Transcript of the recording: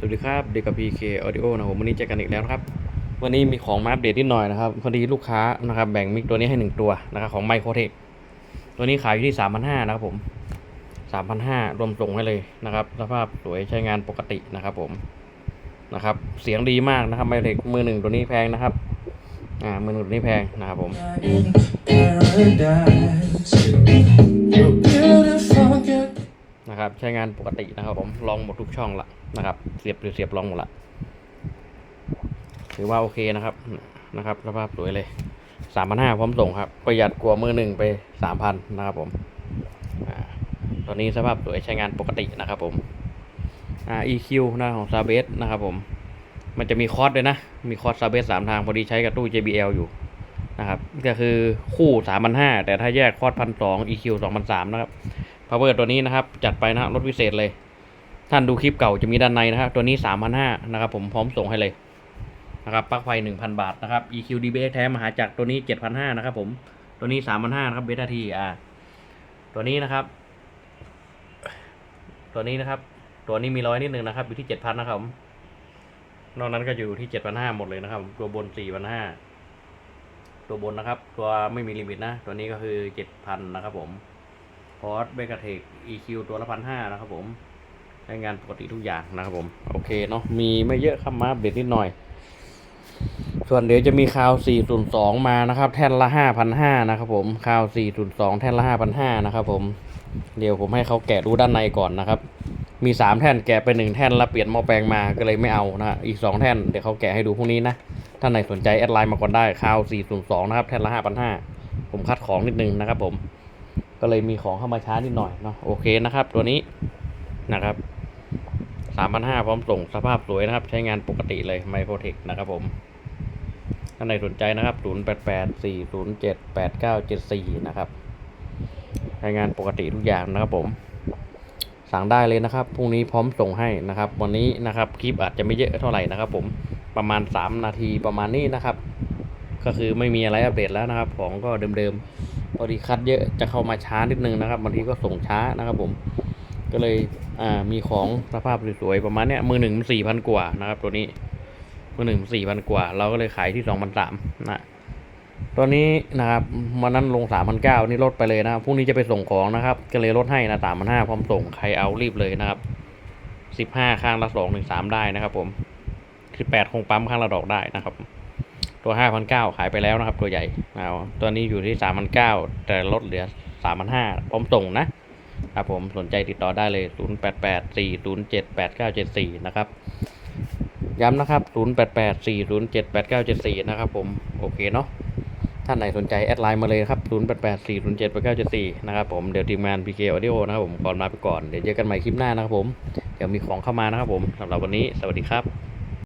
สวัสดีครับเด็กกับ PK Audio นะผมวันนี้เจอกันอีกแล้วครับ วันนี้มีของมาอัปเดตนิดหน่อยนะครับพอดีลูกค้านะครับแบ่งมิกตัวนี้ให้หนึ่งตัวนะครับของไมโครเทคตัวนี้ขายอยู่ที่ 3,500นะครับผม 3,500 รวมส่งให้เลยนะครับสภาพสวยใช้งานปกตินะครับผมนะครับ เสียงดีมากนะครับไมโครเทคมือหนึ่งตัวนี้แพงนะครับอ่ามือหนึ่งตัวนี้แพงนะครับผม นะครับ ใช้งานปกตินะครับ ผมลองหมดทุกช่องละนะครับ เสียบหรือเสียบลองหมดละถือว่าโอเคนะครับนะครับสภาพสวยเลยสามพันห้าพร้อมส่งครับ ประหยัดกว่ามือหนึ่งไปสามพันนะครับผมอตอนนี้สภาพสวยใช้งานปกตินะครับผมอ่า EQ น้าของซาเบสนะครับผม มันจะมีคอร์สด้วยนะ มีคอร์สซาเบสสามทางพอดีใช้กับตู้ JBL อยู่นะครับ ก็คือคู่สามพันห้าแต่ถ้าแยกคอร์สพันสอง EQ สองพันสามนะครับ พาวเวอร์ตัวนี้นะครับ จัดไปนะฮะลดพิเศษเลย ท่านดูคลิปเก่าจะมีด้านในนะครับ ตัวนี้สามพันห้านะครับ ผมพร้อมส่งให้เลยนะครับปลั๊กไฟหนึ่งพันบาทนะครับ EQ DBX แท้มหาจักรตัวนี้เจ็ดพันห้านะครับผมตัวนี้สามพันห้านะครับเบต้าทีอ่าตัวนี้นะครับ ตัวนี้นะครับ ตัวนี้มีร้อยนิดนึงนะครับ อยู่ที่เจ็ดพันนะครับผมนอกนั้นก็อยู่ที่เจ็ดพันห้าหมดเลยนะครับ ตัวบนสี่พันห้าตัวบนนะครับ ตัวไม่มีลิมิตนะ ตัวนี้ก็คือเจ็ดพันนะครับผม พอร์ตเบกเทค EQ ตัวละพันห้านะครับผมใช้งานปกติทุกอย่างนะครับผม โอเคเนาะมีไม่เยอะครับมาอัปเดนิดหน่อย ส่วนเดี๋ยวจะมีคาว 402 มานะครับ แท่นละ5,500นะครับผมคาว 402 แท่นละ5,500นะครับผมเดี๋ยวผมให้เขาแกะดูด้านในก่อนนะครับ มี 3 แท่นแกะไป1แท่นแล้วเปลี่ยนหม้อแปลงมาก็เลยไม่เอานะอีก 2 แท่นเดี๋ยวเขาแกะให้ดูพรุ่งนี้นะท่านไหนสนใจแอดไลน์มาก่อนได้คาว 402 นะครับ แท่นละ5,500ผมคัดของนิดนึงนะครับผม ก็เลยมีของเข้ามาช้านิดหน่อยเนาะโอเคนะครับ ตัวนี้นะครับสามพันห้าพร้อมส่งสภาพสวยนะครับ ใช้งานปกติเลยไมโครเทคนะครับผมท่านใดสนใจนะครับศูนย์แปดแปดสี่ศูนย์เจ็ดแปดเก้าเจ็ดสี่นะครับใช้งานปกติทุกอย่างนะครับผม สั่งได้เลยนะครับ พรุ่งนี้พร้อมส่งให้นะครับ วันนี้นะครับคลิปอาจจะไม่เยอะเท่าไหร่นะครับ ผม ประมาณสามนาทีประมาณนี้นะครับ ก็คือไม่มีอะไรอัปเดตแล้วนะครับ ของก็เดิมๆ พอดีคัดเยอะจะเข้ามาช้านิดนึงนะครับบางทีก็ส่งช้านะครับผม ก็เลยอ่ามีของสภาพสวยๆประมาณเนี้ยมือหนึ่งสี่พันกว่านะครับ ตัวนี้มือหนึ่งสี่พันกว่า เราก็เลยขายที่สองพันสามนะตัวนี้นะครับวันนั้นลงสามพันเก้านี่ลดไปเลยนะครับพรุ่งนี้จะไปส่งของนะครับ ก็เลยลดให้นะสามพันห้าพร้อมส่งใครเอารีบเลยนะครับสิบห้าข้างละสองถึงสามได้นะครับ ผมสิบแปดคงปั๊มข้างละดอกได้นะครับ ตัวห้าพันเก้าขายไปแล้วนะครับ ตัวใหญ่เอาตัวนี้อยู่ที่สามพันเก้าแต่ลดเหลือสามพันห้าพร้อมส่งนะครับผมสนใจติดต่อได้เลยศูนย์แปดแปดสี่ศูนะครับ ย้ำนะครับศูนย์แปดแปดสี่ศูนะครับผม โอเคเนาะท่านไหนสนใจแอดไลน์มาเลยครับศูนย์แปดแปดสี่ศูนย์เจ็ดแปดเก้าเจ็ดสี่นะครับผม เดี๋ยวทีมงาน PK Audio นะครับผมก่อนลาไปก่อน เดี๋ยวเจอกันใหม่คลิปหน้านะครับผม เดี๋ยวมีของเข้ามานะครับผมสำหรับวันนี้ สวัสดีครับ